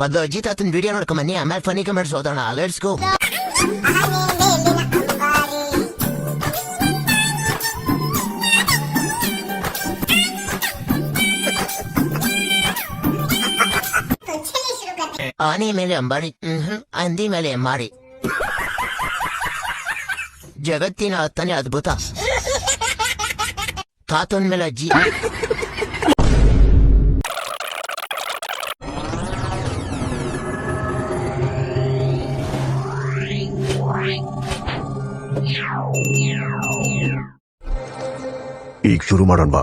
ಒಂದು ಅಜ್ಜಿ ತಾತನ ವಿಡಿಯೋ ನೋಡ್ಕೊಂಡ್ ಬನ್ನಿ ಆಮೇಲೆ ಫನಿ ಕಮೆಂಟ್ಸ್ ಓದೋಣ ಲೆಟ್ಸ್ ಗೋ ಆನೆ ಮೇಲೆ ಅಂಬಾರಿ ಹ್ಮ್ ಹಂದಿ ಮೇಲೆ ಮಾರಿ ಜಗತ್ತಿನ ಹತ್ತನೇ ಅದ್ಭುತ ತಾತನ ಮೇಲೆ ಅಜ್ಜಿ ಈಗ ಶುರು ಮಾಡೋಣ ಬಾ.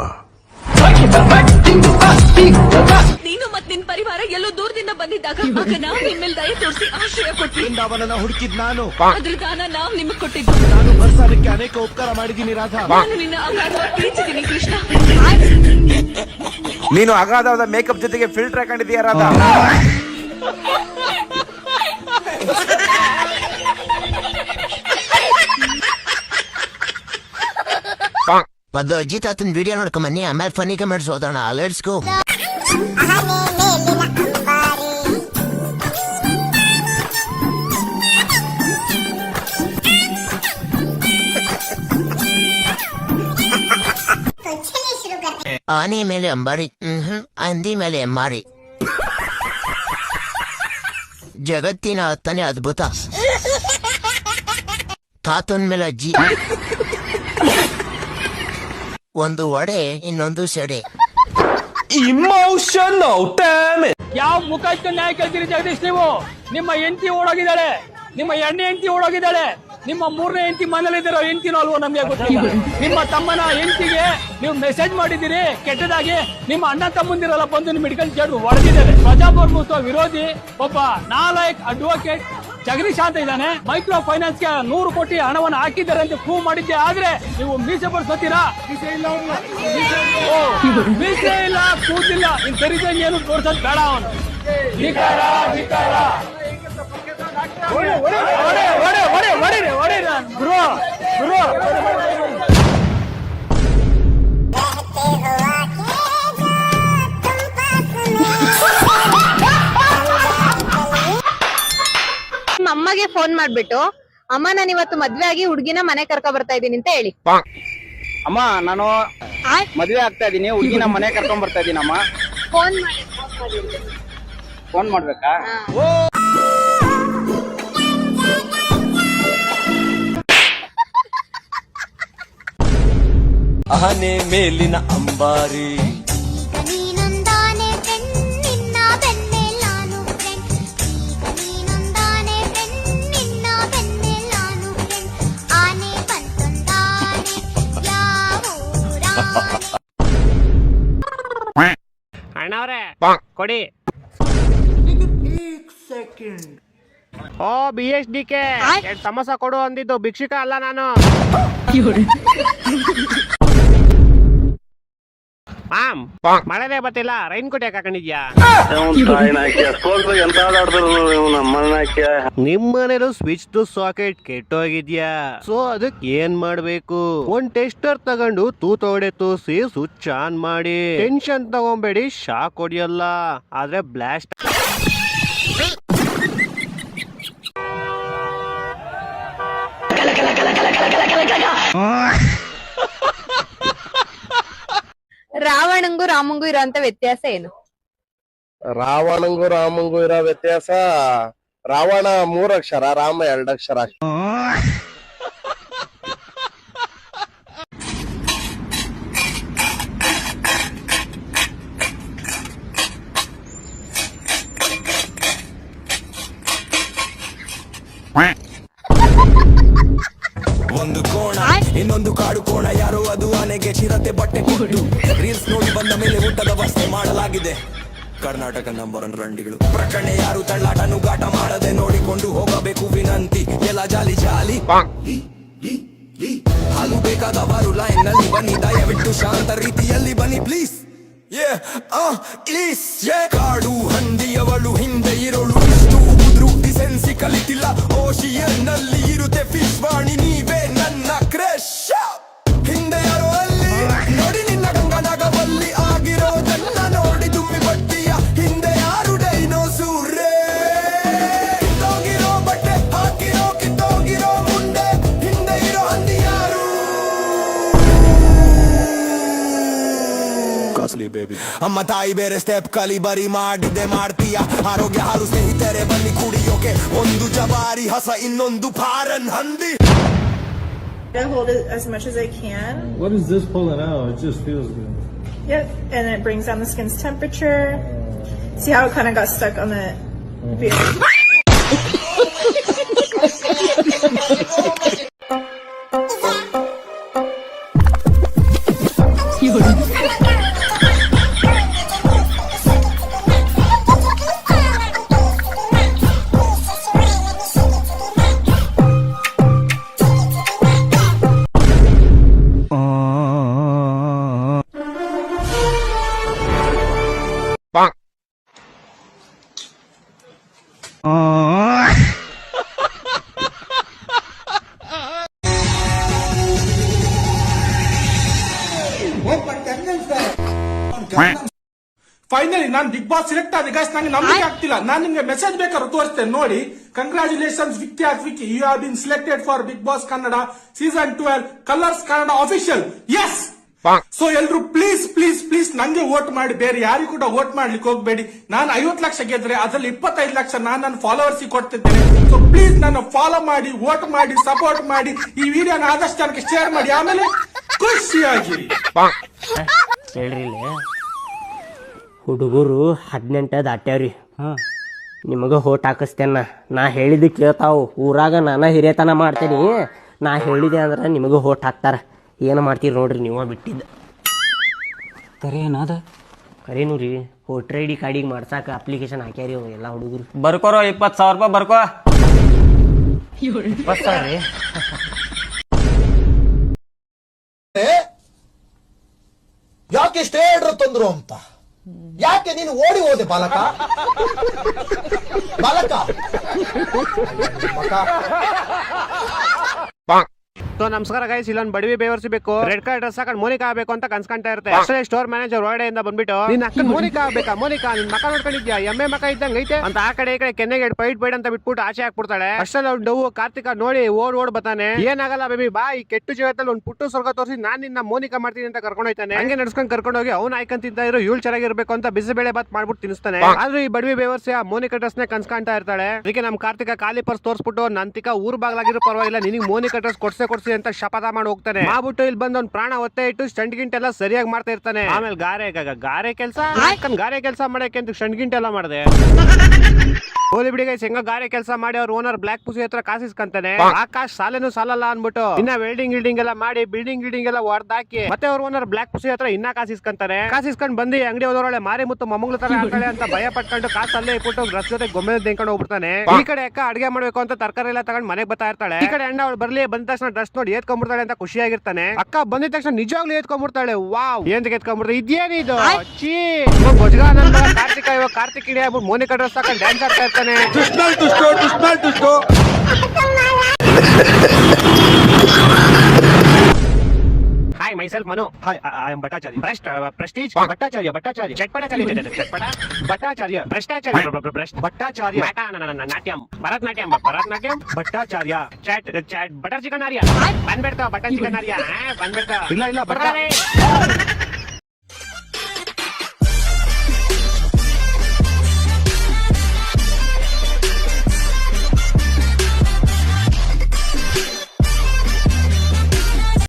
ನೀನು ಮತ್ ನಿನ್ ಪರಿವಾರ ಎಲ್ಲೋ ದೂರದಿಂದ ಬಂದಿದ್ದಾಗ ಆಗ ನಾವ್ ನಿಮ್ಮೇಲ್ ದಯ ತೋರಿಸಿ ಆಶ್ರಯ ಕೊಟ್ವಿ. ಅವನನ್ನ ಹುಡುಕಿದ್ ನಾನು. ಅದ್ರ ದಾನ ನಾವ್ ನಿಮಗ್ ಕೊಟ್ಟಿದ್ದು ನಾನು ಬರ್ಸಾದಕ್ಕೆ ಅನೇಕ ಉಪಕಾರ ಮಾಡಿದ್ದೀನಿ ರಾಧಾ. ನಾನು ನಿನ್ನ ಅಗಾಧವಾಗಿ ಕೃಷ್ಣ. ನೀನು ಅಗಾಧವಾದ ಮೇಕಪ್ ಜೊತೆಗೆ ಫಿಲ್ಟರ್ ಹಾಕೊಂಡಿದೀಯ ರಾಧಾ? ಒಂದು ಅಜ್ಜಿ ತಾತನ ವಿಡಿಯೋ ನೋಡ್ಕೊಂಡ್ ಬನ್ನಿ ಆಮೇಲೆ ಫನಿ ಕಮೆಂಟ್ಸ್ ಓದೋಣ ಲೆಟ್ಸ್ ಗೋ ಆನೆ ಮೇಲೆ ಅಂಬಾರಿ ಹ್ಮ್ ಹಂದಿ ಮೇಲೆ ಮಾರಿ ಜಗತ್ತಿನ ಹತ್ತನೇ ಅದ್ಭುತ ತಾತನ ಮೇಲೆ ಅಜ್ಜಿ ಒಂದು ಒಡೆ ಇನ್ನೊಂದು ಸೆಡೆ. ಯಾವ ಮುಖ ಇಟ್ಕೊಂಡು ನ್ಯಾಯ ಕೇಳ್ತೀರಿ ಜಗದೀಶ್ ನೀವು? ನಿಮ್ಮ ಹೆಂಡತಿ ಓಡೋಗಿದ್ದಾಳೆ. ನಿಮ್ಮ ಎಣ್ಣೆ ಹೆಂಡತಿ ಓಡೋಗಿದ್ದಾಳೆ. ನಿಮ್ಮ ಮೂರನೇ ಹೆಂಡತಿ ಮನೇಲಿದ್ದೀರೋ ಹೆಂಡತಿನೋ ಅಲ್ವೋ ನಮಗೆ ಗೊತ್ತಿಲ್ಲ. ನಿಮ್ಮ ತಮ್ಮನ ಹೆಂಡತಿಗೆ ನೀವು ಮೆಸೇಜ್ ಮಾಡಿದ್ದೀರಿ ಕೆಟ್ಟದಾಗಿ. ನಿಮ್ಮ ಅಣ್ಣ ತಮ್ಮಂದಿರಲ್ಲ ಬಂದು ನಿಮ್ಮ ಹಿಡ್ಕೊಂಡು ಕೇಳಿ ಹೊಡೆದಿದ್ದಾರೆ ಪ್ರಜಾಪ್ರಭುತ್ವ ವಿರೋಧಿ ಒಬ್ಬ ನಾಲಾಯಕ್ ಅಡ್ವೊಕೇಟ್ ಜಗದೀಶ್ ಅಂತ ಇದ್ದಾನೆ. ಮೈಕ್ರೋ ಫೈನಾನ್ಸ್ಗೆ ನೂರು ಕೋಟಿ ಹಣವನ್ನು ಹಾಕಿದ್ದಾರೆ ಅಂತ ಪ್ರೂವ್ ಮಾಡಿದ್ದೆ. ಆದ್ರೆ ನೀವು ಮೀಸೆ ಬರ್ಸೋತೀರಾ ಮೀಸೆ ಇಲ್ಲ ಕೂತಿಲ್ಲ. ಇನ್ ತೆರಿಗೆ ಏನು ತೋರ್ಸೋದ್ ಬೇಡ ಅವನು. ಅಮ್ಮಗೆ ಫೋನ್ ಮಾಡ್ಬಿಟ್ಟು ಅಮ್ಮ ನಾನು ಇವತ್ತು ಮದ್ವೆ ಆಗಿ ಹುಡ್ಗಿನ ಮನೆ ಕರ್ಕೊ ಬರ್ತಾ ಇದೀನಿ ಅಂತ ಹೇಳಿ. ಅಮ್ಮ ನಾನು ಮದ್ವೆ ಆಗ್ತಾ ಇದೀನಿ ಹುಡುಗಿನ ಮನೆ ಕರ್ಕೊಂಡ್ ಬರ್ತಾ ಅಮ್ಮ. ಫೋನ್ ಮಾಡಿ ಫೋನ್ ಮಾಡ್ಬೇಕಾ? ಆನೆ ಮೇಲಿನ ಅಂಬಾರಿ. ಅಣ್ಣವ್ರೆ ಕೊಡಿ. ಓ ಬಿ ಎಸ್ ಡಿ ಕೆ ತಮಸ ಸಮೋಸ ಕೊಡು ಅಂದಿದ್ದು. ಭಿಕ್ಷುಕ ಅಲ್ಲ ನಾನು. ಮಾಮ್ ಮಳೆನೇ ಬತ್ತಿಲ್ಲ ರೈನ್ ಕೋಟ್ ಯಾಕೆ ಹಾಕೊಂಡಿದ್ಯಾ ನಿಮ್ಮನೇಲು ಸ್ವಿಚ್ ಟು ಸಾಕೆಟ್ ಕೆಟ್ಟೋಗಿದ್ಯಾ ಸೊ ಅದಕ್ಕೆ ಏನ್ ಮಾಡ್ಬೇಕು ಒಂದ್ ಟೆಸ್ಟರ್ ತಗೊಂಡು ತೂತೊಡೆ ತೂಸಿ ಸ್ವಿಚ್ ಆನ್ ಮಾಡಿ ಟೆನ್ಷನ್ ತಗೊಂಬೇಡಿ ಶಾಕ್ ಹೊಡಿಯಲ್ಲ ಆದ್ರೆ ಬ್ಲಾಸ್ಟ್ ರಾವಣಂಗೂ ರಾಮಂಗೂ ಇರೋಂತ ವ್ಯತ್ಯಾಸ ಏನು? ರಾವಣಂಗೂ ರಾಮಂಗೂ ಇರೋ ವ್ಯತ್ಯಾಸ ರಾವಣ ಮೂರಕ್ಷರ ರಾಮ ಎರಡಕ್ಷರ ಒಂದು ಇನ್ನೊಂದು ಕಾಡು ಕೋಣ, ಯಾರು ಅದು ಆನೆಗೆ ಚಿರತೆ ಬಟ್ಟೆ ಕೊಟ್ಟು ರೀಲ್ಸ್ ನೋಡಿ ಬಂದ ಮೇಲೆ ಊಟದ ವ್ಯವಸ್ಥೆ ಮಾಡಲಾಗಿದೆ. ಕರ್ನಾಟಕ ನಂಬರ್ ಒನ್ ರಂಡಿಗಳು. ಪ್ರಕರಣ ಯಾರು ತಳ್ಳಾಟ ನುಗಾಟ ಮಾಡದೆ ನೋಡಿಕೊಂಡು ಹೋಗಬೇಕು ವಿನಂತಿ. ಎಲ್ಲ ಜಾಲಿ ಜಾಲಿ. ಹಾಲು ಬೇಕಾದವರು ಲೈನ್ನಲ್ಲಿ ಬನ್ನಿ. ದಯವಿಟ್ಟು ಶಾಂತ ರೀತಿಯಲ್ಲಿ ಬನ್ನಿ ಪ್ಲೀಸ್ ಕಾಡು ಹಂದಿಯವಳು ಹಿಂದೆ ಇರೋಳು. ಇಷ್ಟು ಉದ್ರು ಡಿಸೆನ್ಸಿ ಕಲಿತಿಲ್ಲ ಓಶಿಯನ್ನಲ್ಲಿ ಇರುತ್ತೆ ಫಿಶ್ ವಾಣಿ, ನೀವೇ ಅಮ್ಮ ತಾಯಿ ಬೇರೆ ಸ್ಟೆಪ್ ಕಲಿ ಬರಿ ಮಾಡಿದ್ದೆ ಮಾಡ್ತೀಯ ಆರೋಗ್ಯ ಹಾಲು ಸ್ನೇಹಿತರೆ ಬನ್ನಿ ಕುಡಿಯೋಕೆ ಒಂದು ಜವಾರಿ ಹಸ ಇನ್ನೊಂದು ಫಾರನ್ ಹಂದಿ I hold it as much as I can. What is this pulling out? It just feels good. Yep. And it brings down the skin's temperature. See how it kind of got stuck on the beard? Finally ನಾನು Bigg Boss select ಆದ guys ನಂಗೆ ನಂಬಿಕೆ ಆಗ್ತಿಲ್ಲ. ನಾನು ನಿಮ್ಗೆ message ಬೇಕಾದ್ರೆ ತೋರಿಸ್ತೇನೆ. ನೋಡಿ congratulations Vicky of Vicky you have been selected for Bigg Boss Kannada season twelve Colors Kannada official yes so ಎಲ್ರು ಪ್ಲೀಸ್ ಪ್ಲೀಸ್ ಪ್ಲೀಸ್ ನಂಗೆ ವೋಟ್ ಮಾಡಿ ಬೇರೆ ಯಾರಿಗೂ ಕೂಡ ವೋಟ್ ಮಾಡ್ಲಿಕ್ಕೆ ಹೋಗ್ಬೇಡಿ. ನಾನು ಐವತ್ತು ಲಕ್ಷ ಗೆದ್ರೆ ಅದ್ರಲ್ಲಿ ಇಪ್ಪತ್ತೈದು ಲಕ್ಷ ನಾನು ನನ್ನ ಫಾಲೋವರ್ಸ್ ಕೊಡ್ತಿದ್ದೇನೆ. ಸೊ ಪ್ಲೀಸ್ ನನ್ನ ಫಾಲೋ ಮಾಡಿ ವೋಟ್ ಮಾಡಿ ಸಪೋರ್ಟ್ ಮಾಡಿ ಈ ವಿಡಿಯೋನ ಆದಷ್ಟು ಜನಕ್ಕೆ ಶೇರ್ ಮಾಡಿ ಆಮೇಲೆ ಖುಷಿಯಾಗಿ. ಹೇಳ್ರಿ ಹುಡುಗರು ಹದಿನೆಂಟು ದಾಟ್ಯಾವ್ರಿ. ನಿಮಗೆ ಹೋಟ್ ಹಾಕಿಸ್ತೇನ. ನಾ ಹೇಳಿದ್ದು ಕೇಳ್ತಾವು. ಊರಾಗ ನಾನ ಹಿರಿಯತನ ಮಾಡ್ತೇನೆ. ನಾ ಹೇಳಿದೆ ಅಂದ್ರೆ ನಿಮಗೆ ಹೋಟ್ ಹಾಕ್ತಾರ. ಏನು ಮಾಡ್ತೀರಿ ನೋಡ್ರಿ ನೀವು ಬಿಟ್ಟಿದ್ದ. ಕರೆ ಏನಾದ ಕರೇನು ರೀ ವೋಟ್ರ್ ಐ ಡಿ ಕಾರ್ಡಿಗೆ ಮಾಡ್ಸಕ್ಕೆ ಅಪ್ಲಿಕೇಶನ್ ಹಾಕ್ಯಾರಿ ಅವು ಎಲ್ಲ ಹುಡುಗರು. ಬರ್ಕೋರೋ ಇಪ್ಪತ್ತು ಸಾವಿರ ರೂಪಾಯಿ ಬರ್ಕೋ. ಇಪ್ಪತ್ತು ಸಾವಿರ ರೀ. ಯಾಕೆ ಇಷ್ಟೇ ತಂದ್ರು ಅಂತ? ಯಾಕೆ ನೀನು ಓಡಿ ಹೋದೆ ಬಾಲಕ? ಬಾಲಕ? ಸೊ ನಮಸ್ಕಾರ ಗೈಸ್ ಇಲ್ಲೊಂದು ಬಡವಿ ಬೇವರ್ಸಿಬೇಕು. ರೆಡ್ ಕಾರ್ಡ್ ಡ್ರೆಸ್ ಹಾಕೊಂಡು ಮೋನಿಕಾ ಆಗಬೇಕು ಅಂತ ಕನ್ಸ್ಕೊಂತಾ ಇರುತ್ತೆ. ಅಷ್ಟೇ ಸ್ಟೋರ್ ಮ್ಯಾನೇಜರ್ ಹೊರಡೆಯಿಂದ ಬಂದ್ಬಿಟ್ಟು ನಿನ್ನ ಅಕ್ಕ ಮೋನಿಕಾ ಆಗ್ಬೇಕಾ? ಮೋನಿಕಾ ನಿನ್ ಮಕ್ಕ ನೋಡ್ಕೊಂಡಿದ್ಯಾ? ಎಮ್ಮೆ ಮಕ್ಕ ಇದ್ದಂಗ ಐತೆ? ಅಂತ ಆ ಕಡೆ ಈ ಕಡೆ ಕೆನ್ನೆಗೆ ಪೈಟ್ ಬೇಡ ಅಂತ ಬಿಟ್ಬಿಟ್ಟು ಆಚೆ ಹಾಕ್ಬಿಡ್ತಾಳೆ. ಅಷ್ಟೇ ಅವ್ನು ಡವ್ ಕಾರ್ತಿಕ ನೋಡಿ ಓಡ್ ಓಡ್ ಬತಾನೆ ಏನಾಗಲ್ಲ ಬೇಬಿ ಬಾ ಈ ಕೆಟ್ಟು ಜೀವನದಲ್ಲಿ ಒಂದು ಪುಟ್ಟು ಸ್ವರ್ಗ ತೋರಿಸಿ ನಾನ್ ನಿನ್ನ ಮೋನಿಕಾ ಮಾಡ್ತೀನಿ ಅಂತ ಕರ್ಕೊಂಡು ಹೋಯ್ತಾನೆ. ಹಂಗೆ ನಡ್ಸ್ಕೊಂಡು ಕರ್ಕೊಂಡು ಹೋಗಿ ಅವ್ನು ಆಯ್ಕಂತಿದ್ದ ಇರೋ ಇವಳು ಚೆನ್ನಾಗಿರ್ಬೇಕು ಅಂತ ಬಿಸಿ ಬೇಳೆ ಬಾತ್ ಮಾಡ್ಬಿಟ್ಟು ತಿನ್ನಿಸ್ತಾನೆ ಆದ್ರೂ ಈ ಬಡವಿ ಬೇವರ್ಸಿ ಆ ಮೋನಿಕಾ ಡ್ರೆಸ್ ನೇ ಕನ್ಸ್ಕೊಂತಾ ಇರ್ತಾಳೆ. ಅದಕ್ಕೆ ನಮ್ ಕಾರ್ತಿಕ ಖಾಲಿ ಪರ್ಸ್ ತೋರಿಸ್ಬಿಟ್ಟು ನಂತಿಕ ಊರ್ ಬಾಗ್ಲಾಗಿರೋ ಪರವಾಗಿಲ್ಲ ನಿನಗೆ ಮೋನಿಕಾ ಡ್ರೆಸ್ ಕೊಡ್ಸೆ ಕೊಡ್ಸಿ ಅಂತ ಶಪಥ ಮಾಡಿ ಹೋಗ್ತಾನೆ. ಮಾಡ್ಬಿಟ್ಟು ಇಲ್ಲಿ ಬಂದ್ ಒಂದ್ ಪ್ರಾಣ ಒತ್ತೆ ಇಟ್ಟು ಸ್ಟಂಟ್ ಗಿಂಟ್ ಎಲ್ಲ ಸರಿಯಾಗಿ ಮಾಡ್ತಾ ಇರ್ತಾನೆ. ಆಮೇಲೆ ಗಾರೆ ಗಾರೆ ಕೆಲಸ? ಗಾರೆ ಕೆಲಸ ಮಾಡಕ್ಕೆ ಅಂತ ಸ್ಟಂಟ್ ಗಿಂಟ್ ಎಲ್ಲ ಮಾಡಿದೆ? ಹೋಲಿ ಬಿಡಿ ಗೈಸ್ ಹೆಂಗ ಗಾರೆ ಕೆಲಸ ಮಾಡಿ ಅವ್ರ ಓನರ್ ಬ್ಲಾಕ್ ಪುಸಿ ಹತ್ರ ಕಾಸಿಸ್ಕಂತಾನೆ ಆಕಾಶ್ ಸಾಲೇನು ಸಾಲಲ್ಲ ಅನ್ಬಿಟ್ಟು ಇನ್ನ ವೆಲ್ಡಿಂಗ್ ಗಿಲ್ಡಿಂಗ್ ಎಲ್ಲ ಮಾಡಿ ಬಿಲ್ಡಿಂಗ್ ಗಿಲ್ಡಿಂಗ್ ಎಲ್ಲ ಹೊಡೆದಾಕಿ ಮತ್ತೆ ಅವ್ರ ಓನರ್ ಬ್ಲಾಕ್ ಪುಸಿ ಹತ್ರ ಇನ್ನ ಕಾಸಿಸ್ಕಂತಾರೆ ಕಾಸಿಸ್ಕೊಂಡ್ ಬಂದಿ ಅಂಗಡಿ ಹೋದವರೊಳೆ ಮಾರಿ ಮುತ್ತು ಮಮ್ಮಗಳ ತರ ಆಡ್ತಾಳೆ ಅಂತ ಭಯ ಪಟ್ಕೊಂಡು ಕಾಸ್ ಅಲ್ಲೇ ಇಟ್ಬಿಟ್ಟು ಡ್ರೆಸ್ ಜೊತೆ ಗೊಮ್ಮೆ ತೆಂಕೊಂಡು ಹೋಗ್ಬಿಡ್ತಾನೆ. ಈ ಕಡೆ ಅಕ್ಕ ಅಡಿಗೆ ಮಾಡ್ಬೇಕು ಅಂತ ತರಕಾರಿ ಎಲ್ಲ ತಗೊಂಡ್ ಮನೆಗೆ ಬರ್ತಾ ಇರ್ತಾಳೆ. ಈ ಕಡೆ ಅಣ್ಣ ಅವ್ಳು ಬರ್ಲಿ ಬಂದ ತಕ್ಷಣ ಡ್ರೆಸ್ ನೋಡಿ ಎತ್ಕೊಂಡ್ಬಿಡ್ತಾಳೆ ಅಂತ ಖುಷಿಯಾಗಿರ್ತಾನೆ. ಅಕ್ಕ ಬಂದಿದ ತಕ್ಷಣ ನಿಜವಾಗ್ಲೂ ಎತ್ಕೊಂಡ್ಬಿಡ್ತಾಳೆ. ವಾವ್. ಏನ್ ಎತ್ಕೊಂಡ್ಬಿಡ್ತಾರೆ ಇದೇನಿದು? ಚೀ ಕಾರ್ತಿಕ ಇವಾಗ ಕಾರ್ತಿಕ್ ಆಗ್ಬಿಟ್ಟು ಮೋನಿಕಾ ಡ್ರೆಸ್ ಹಾಕೊಂಡು ಡ್ಯಾನ್ಸ್ ಆಡ್ತಾ ಇರ್ತಾನೆ hi myself Manu hi I am Bhattacharya ಭ್ರಷ್ಟ ಪ್ರೆಸ್ಟೀಜ್ ಭಟ್ಟಾಚಾರ್ಯ ಭಟ್ಟಾಚಾರ್ಯ ಚಟ್ಪಟಾಚಾರ್ಯ ಚಟ್ಪಟ ಭಟ್ಟಾಚಾರ್ಯ ಭ್ರಷ್ಟಾಚಾರ್ಯ ಭ್ರಷ್ಟ ಭಟ್ಟಾಚಾರ್ಯ ನಾಟ ನನ್ನ ನಾಟ್ಯಂ Bharatanatyam Bharatanatyam Bhattacharya chat chat butter chicken ಆರ್ಯ ಬಂದ್ಬಿಡ್ತಾವ ಬಟರ್ ಚಿಕನ್ ಆರ್ಯ ಬಂದ್ಬಿಡ್ತಾವ ಇಲ್ಲ ಇಲ್ಲ